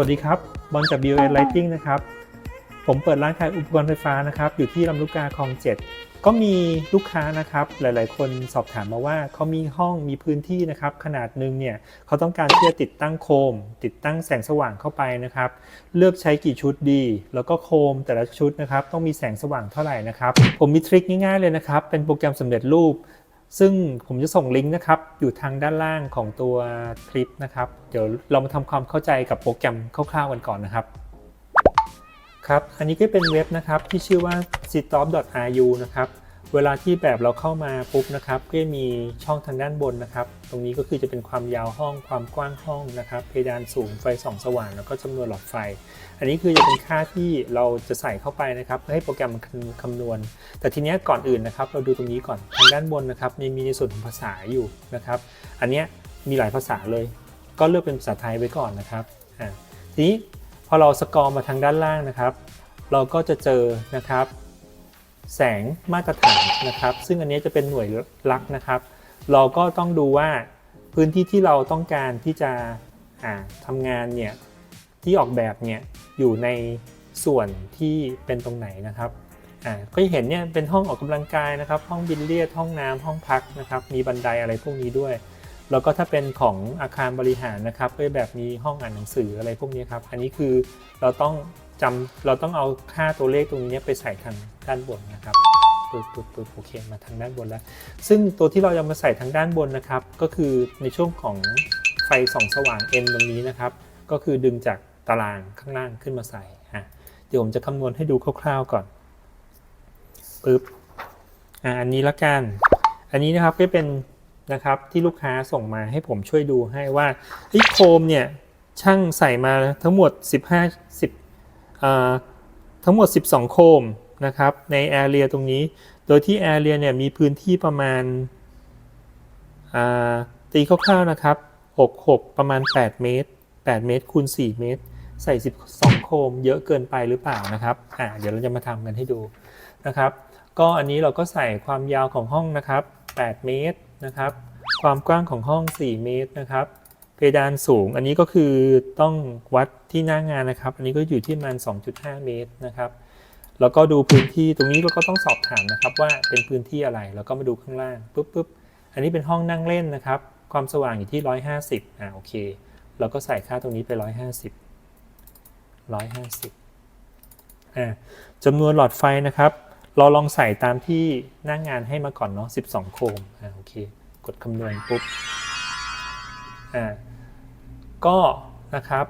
วัสดีครับ บอลจาก BON Lighting นะครับ ผมเปิดร้านขายอุปกรณ์ไฟฟ้านะครับ อยู่ที่ลำลูกกาคลองเจ็ดก็มีลูกค้านะครับ หลาย ๆ คนสอบถามมาว่าเขามีห้องมีพื้นที่นะครับ ขนาดหนึ่งเนี่ยเขาต้องการที่จะติดตั้งโคม ติดตั้งแสงสว่างเข้าไปนะครับ เลือกใช้กี่ชุดดี แล้วก็โคมแต่ละชุดนะครับ ต้องมีแสงสว่างเท่าไหร่นะครับ ผมมีทริคง่าย ๆ เลยนะครับ เป็นโปรแกรมสำเร็จรูป ซึ่งผมจะส่งลิงก์นะครับอยู่ทางด้านล่างของตัวคลิปนะครับ เดี๋ยวเรามาทำความเข้าใจกับโปรแกรมคร่าวๆกันก่อนนะครับครับ อันนี้ก็เป็นเว็บนะครับที่ชื่อว่า sitop.ru นะครับ เวลาที่แบบเราเข้ามาปุ๊บนะครับก็จะมีช่องทางด้านบนนะครับ ตรงนี้ก็คือจะเป็นความยาวห้องความกว้างห้องนะครับ เพดานสูงไฟส่องสว่างแล้วก็จำนวนหลอดไฟ อันนี้คือจะเป็นค่าที่เราจะใส่เข้าไปนะครับเพื่อให้โปรแกรมมันคำนวณ แต่ทีนี้ก่อนอื่นนะครับ เราดูตรงนี้ก่อนทางด้านบนนะครับมีมีในส่วนของภาษาอยู่นะครับ อันนี้มีหลายภาษาเลย ก็เลือกเป็นภาษาไทยไว้ก่อนนะครับอ่าทีนี้พอเราสกอร์มาทางด้านล่างนะครับ เราก็จะเจอนะครับ แสงมาตรฐานนะครับ ซึ่งอันนี้จะเป็นหน่วยลักนะครับ เราก็ต้องดูว่าพื้นที่ที่เราต้องการที่จะอ่าทำงานเนี่ยที่ออกแบบเนี่ยอยู่ในส่วนที่เป็นตรงไหนนะครับก็จะเห็นเนี่ยเป็นห้องออกกำลังกายนะครับ ห้องบิลเลียดห้องน้ำห้องพักนะครับ มีบันไดอะไรพวกนี้ด้วย แล้วก็ถ้าเป็นของอาคารบริหารนะครับก็แบบมีห้องอ่านหนังสืออะไรพวกนี้ครับ อันนี้คือเราต้อง จำเราต้องเอาค่าตัวเลขตรงนี้ไปใส่ทางด้านบนนะครับปึ๊บปึ๊บปึ๊บโอเคมาทางด้านบนแล้ว ซึ่งตัวที่เราจะมาใส่ทางด้านบนนะครับ ก็คือในช่วงของไฟส่องสว่าง N ตรงนี้นะครับ ก็คือดึงจากตารางข้างล่างขึ้นมาใส่อะเดี๋ยวผมจะคำนวณให้ดูคร่าวๆก่อนปึ๊บอะอันนี้ละกัน อันนี้นะครับก็เป็นนะครับที่ลูกค้าส่งมาให้ผมช่วยดูให้ว่าไอ้โคมเนี่ยช่างใส่มาทั้งหมด 15 10 ทั้งหมด 12 โคมนะครับในแอเรียตรงนี้ โดยที่แอเรียเนี่ยมีพื้นที่ประมาณาตีคร่าวๆนะครับ6 6ประมาณ 8 เมตร 8 เมตรคูณ 4 เมตร ใส่ 12 โคม เยอะเกินไปหรือเปล่านะครับอ่าเดี๋ยวเราจะมาทำกันให้ดูนะครับ ก็อันนี้เราก็ใส่ความยาวของห้องนะครับ 8 เมตรนะครับ ความกว้างของห้อง 4 เมตรนะครับ เพดานสูงอันนี้ก็คือต้องวัดที่หน้างานนะครับ อันนี้ก็อยู่ที่ประมาณ 2.5 เมตรนะครับแล้วก็ดูพื้นที่ตรงนี้เราก็ต้องสอบถามนะครับว่าเป็นพื้นที่อะไร แล้วก็มาดูข้างล่างปุ๊บปุ๊บอันนี้เป็นห้องนั่งเล่นนะครับ ความสว่างอยู่ที่ 150อ่าโอเคเราก็ใส่ค่าตรงนี้ไป 150 150อ่าจำนวนหลอดไฟนะครับ เราลองใส่ตามที่หน้างงานให้มาก่อนเนาะ12 โคมอ่าโอเค กดคำนวณปุ๊บอ่า ก็นะครับ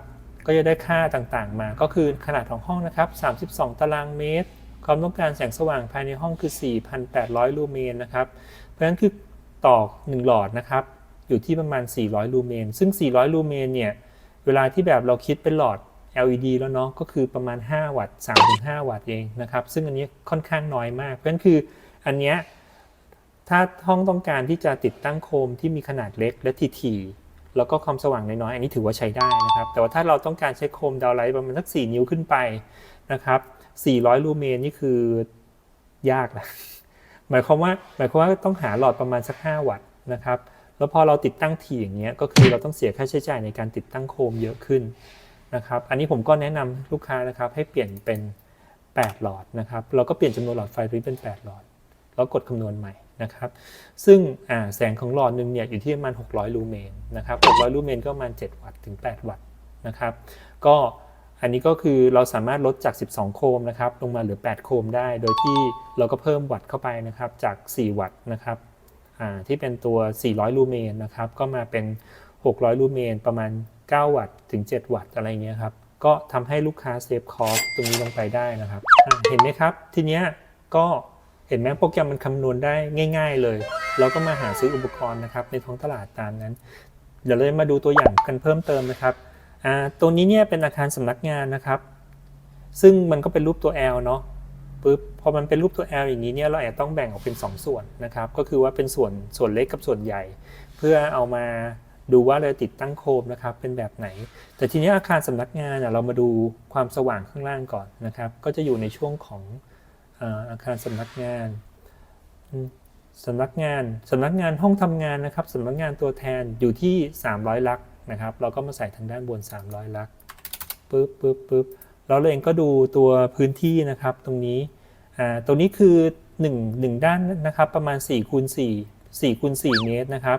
ก็จะได้ค่าต่างๆมา ก็คือขนาดของห้องนะครับ 32 ตารางเมตร ความต้องการแสงสว่างภายในห้องคือ 4,800 ลูเมนนะครับ เพราะฉะนั้นคือต่อ 1 หลอดนะครับ อยู่ที่ประมาณ 400 ลูเมน ซึ่ง 400 ลูเมนเนี่ย เวลาที่แบบเราคิดเป็นหลอด LED แล้วเนาะ ก็คือประมาณ 5 วัตต์ 3-5 วัตต์เองนะครับ ซึ่งอันนี้ค่อนข้างน้อยมาก เพราะฉะนั้นคืออันเนี้ยถ้าห้องต้องการที่จะติดตั้งโคมที่มีขนาดเล็กและทีๆ แล้วก็ความสว่างน้อยๆอันนี้ถือว่าใช้ได้นะครับ แต่ว่าถ้าเราต้องการใช้โคมดาวไลท์ประมาณสัก 4 นิ้วขึ้นไปนะครับ 400 ลูเมนนี่คือยากนะหมายความว่าหมายความว่าต้องหาหลอดประมาณสัก 5 วัตต์นะครับ แล้วพอเราติดตั้งทีอย่างเงี้ยก็คือเราต้องเสียค่าใช้จ่ายในการติดตั้งโคมเยอะขึ้นนะครับ อันนี้ผมก็แนะนำลูกค้านะครับให้เปลี่ยนเป็น 8 หลอดนะครับ เราก็เปลี่ยนจำนวนหลอดไฟรงนี้เป็น 8 หลอด แล้วกดคำนวณใหม่ นะครับ ซึ่งแสงของหลอดหนึ่งเนี่ยอยู่ที่ประมาณ 600 ลูเมนนะครับ 600 ลูเมนก็ประมาณ 7 วัตต์ถึง 8 วัตต์นะครับ ก็อันนี้ก็คือเราสามารถลดจาก 12 โคมนะครับ ลงมาเหลือ 8 โคมได้ โดยที่เราก็เพิ่มวัตต์เข้าไปนะครับ จาก 4 วัตต์นะครับที่เป็นตัว 400 ลูเมนนะครับ ก็มาเป็น 600 ลูเมนประมาณ 9 วัตต์ถึง 7 วัตต์อะไรเงี้ยครับ ก็ทำให้ลูกค้าเซฟคอสตรงนี้ลงไปได้นะครับ เห็นไหมครับ ทีเนี้ยก็ เห็นไหมโปรแกรมมันคำนวณได้ง่าย ๆ เลยเราก็มาหาซื้ออุปกรณ์นะครับในท้องตลาดตามนั้น เดี๋ยวเราจะมาดูตัวอย่างกันเพิ่มเติมนะครับอ่าตัวนี้เนี่ยเป็นอาคารสำนักงานนะครับ ซึ่งมันก็เป็นรูปตัว L เนาะปุ๊บพอมันเป็นรูปตัว L อย่างนี้เนี่ยเราอาจจะต้องแบ่งออกเป็น 2 ส่วนนะครับ ก็คือว่าเป็นส่วนส่วนเล็กกับส่วนใหญ่ เพื่อเอามาดูว่าเราติดตั้งโคมนะครับเป็นแบบไหน แต่ทีนี้อาคารสำนักงานเนี่ยเรามาดูความสว่างข้างล่างก่อนนะครับ ก็จะอยู่ในช่วงของ อาคารสำนักงานสำนักงานสำนักงานห้องทำงานนะครับสำนักงานตัวแทนอยู่ที่ 300 ลักนะครับ เราก็มาใส่ทางด้านบน 300 ลักปึ๊บปึ๊บปึ๊บเราเองก็ดูตัวพื้นที่นะครับตรงนี้อ่าตรงนี้คือ1 1ด้านนะครับประมาณ4คูณ4 4คูณ4เมตรนะครับ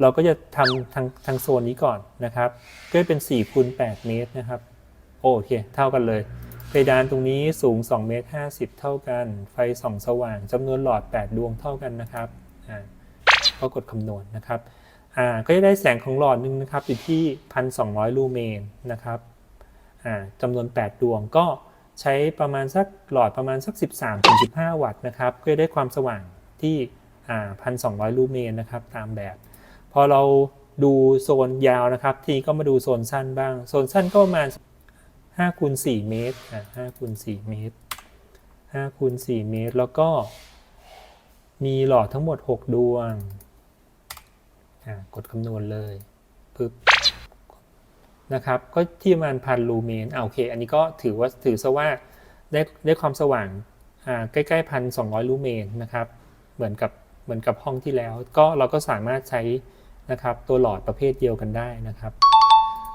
เราก็จะทำทางทางโซนนี้ก่อนนะครับ ก็จะเป็น4คูณ8เมตรนะครับ โอเค เท่ากันเลย เพดานตรงนี้สูง2เมตร50 เท่ากัน ไฟส่องสว่างจำนวนหลอด 8 ดวงเท่ากันนะครับอ่าก็กดคำนวณนะครับอ่าก็จะได้แสงของหลอดหนึ่งนะครับอยู่ที่ 1,200 ลูเมนนะครับอ่าจำนวน 8 ดวงก็ใช้ประมาณสักหลอดประมาณสัก 13-15 วัตต์นะครับก็จะได้ความสว่างที่อ่า1,200 ลูเมนนะครับตามแบบ พอเราดูโซนยาวนะครับ ทีก็มาดูโซนสั้นบ้าง โซนสั้นก็ประมาณ 5คูณ4เมตรอะ5คูณ4เมตร5คูณ4เมตร แล้วก็มีหลอดทั้งหมด 6 ดวงอะกดคำนวณเลยปึ๊บนะครับ ก็ที่ประมาณพันลูเมนอ่าโอเค อันนี้ก็ถือว่าถือซะว่าได้ได้ความสว่างอ่าใกล้ๆพันสองร้อยลูเมนนะครับ เหมือนกับเหมือนกับห้องที่แล้ว ก็เราก็สามารถใช้นะครับตัวหลอดประเภทเดียวกันได้นะครับ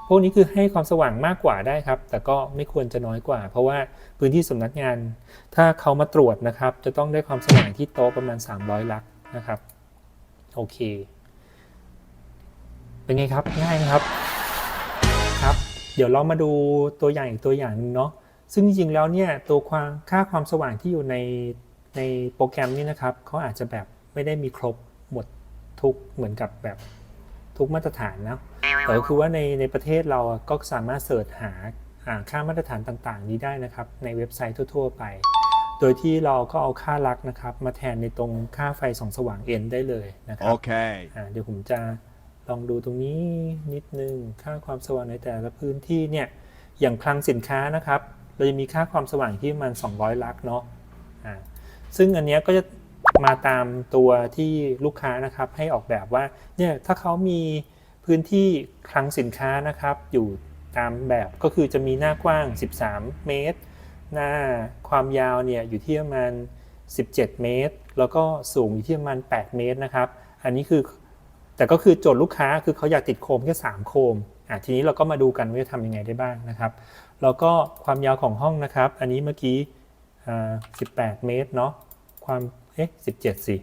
พวกนี้คือให้ความสว่างมากกว่าได้ครับ แต่ก็ไม่ควรจะน้อยกว่า เพราะว่าพื้นที่สำนักงาน ถ้าเขามาตรวจนะครับ จะต้องได้ความสว่างที่โต๊ะประมาณ 300 ลักนะครับ โอเค เป็นไงครับง่ายนะครับครับ เดี๋ยวเรามาดูตัวอย่างอีกตัวอย่างหนึงเนาะซึ่งจริงๆแล้วเนี่ยตัวความค่าความสว่างที่อยู่ในในโปรแกรมนี้นะครับเขาอาจจะแบบไม่ได้มีครบหมดทุกเหมือนกับแบบ ทุกมาตรฐานนะแต่ก็คือว่าในในประเทศเราอะก็สามารถเสิร์ชหาอ่าค่ามาตรฐานต่างๆ นี้ได้นะครับ ในเว็บไซต์ทั่ว ๆ ไป โดยที่เราก็เอาค่าลักนะครับ มาแทนในตรงค่าไฟส่องสว่าง N ได้เลยนะครับ Okay. อ่าเดี๋ยวผมจะลองดูตรงนี้นิดนึงค่าความสว่างในแต่ละพื้นที่เนี่ยอย่างคลังสินค้านะครับ เราจะมีค่าความสว่างที่ประมาณ200 ลักเนาะอ่าซึ่งอันเนี้ยก็จะ มาตามตัวที่ลูกค้านะครับให้ออกแบบว่าเนี่ยถ้าเขามีพื้นที่คลังสินค้านะครับอยู่ตามแบบก็คือจะมีหน้ากว้าง 13 เมตร หน้าความยาวเนี่ยอยู่ที่ประมาณ 17 เมตร แล้วก็สูงอยู่ที่ประมาณ 8 เมตรนะครับ อันนี้คือแต่ก็คือโจทย์ลูกค้าคือเขาอยากติดโคมแค่ 3 โคมอะทีนี้เราก็มาดูกันว่าจะทำยังไงได้บ้างนะครับ แล้วก็ความยาวของห้องนะครับ อันนี้เมื่อกี้ 18 เมตรเนาะความ เอ๊ะ17สิ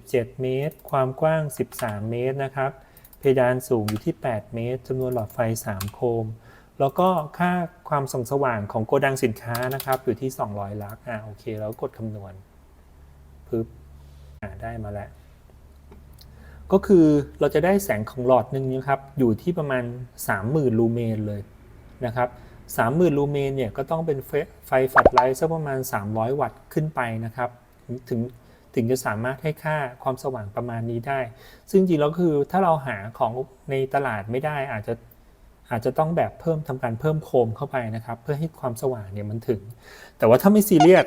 17เมตร ความกว้าง13เมตรนะครับ เพดานสูงอยู่ที่ 8 เมตรจำนวนหลอดไฟ 3 โคม แล้วก็ค่าความส่องสว่างของโกดังสินค้านะครับ อยู่ที่ 200 ลักอ่าโอเค แล้วกดคำนวณปึ๊บอ่าได้มาแล้ว ก็คือเราจะได้แสงของหลอดหนึ่งนะครับ อยู่ที่ประมาณ 30,000 ลูเมนเลยนะครับ30,000ลูเมนเนี่ยก็ต้องเป็นไฟไฟฝัดไลท์สักประมาณ 300 วัตต์ขึ้นไปนะครับ ถึงถึงจะสามารถให้ค่าความสว่างประมาณนี้ได้ ซึ่งจริงแล้วคือถ้าเราหาของในตลาดไม่ได้อาจจะอาจจะต้องแบบเพิ่มทำการเพิ่มโคมเข้าไปนะครับ เพื่อให้ความสว่างเนี่ยมันถึง แต่ว่าถ้าไม่ซีเรียส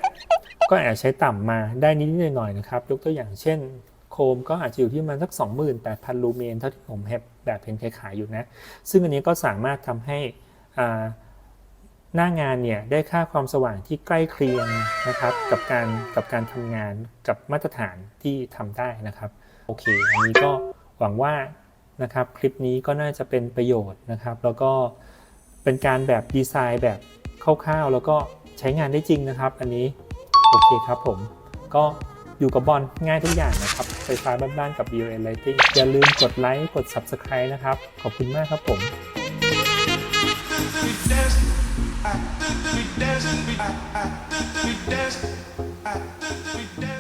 ก็อาจใช้ต่ำมาได้นิดหน่อยๆนะครับ ยกตัวอย่างเช่น โคมก็อาจจะอยู่ที่ประมาณสัก 28,000 ลูเมนเท่าที่ผมแบบแบบเห็นขายอยู่นะ ซึ่งอันนี้ก็สามารถทำให้อ่า หน้างานเนี่ยได้ค่าความสว่างที่ใกล้เคียงนะครับกับการกับการทำงานกับมาตรฐานที่ทำได้นะครับโอเคอันนี้ก็หวังว่านะครับคลิปนี้ก็น่าจะเป็นประโยชน์นะครับ แล้วก็เป็นการแบบดีไซน์แบบคร่าวๆแล้วก็ใช้งานได้จริงนะครับ อันนี้โอเคครับผมก็อยู่กับบอลง่ายทุกอย่างนะครับ ไฟฟ้าบ้านๆกับ b o n Lighting อย่าลืมกดไลค์กด Subscribe นะครับ ขอบคุณมากครับผม we dance, We dance, we dance, we dance.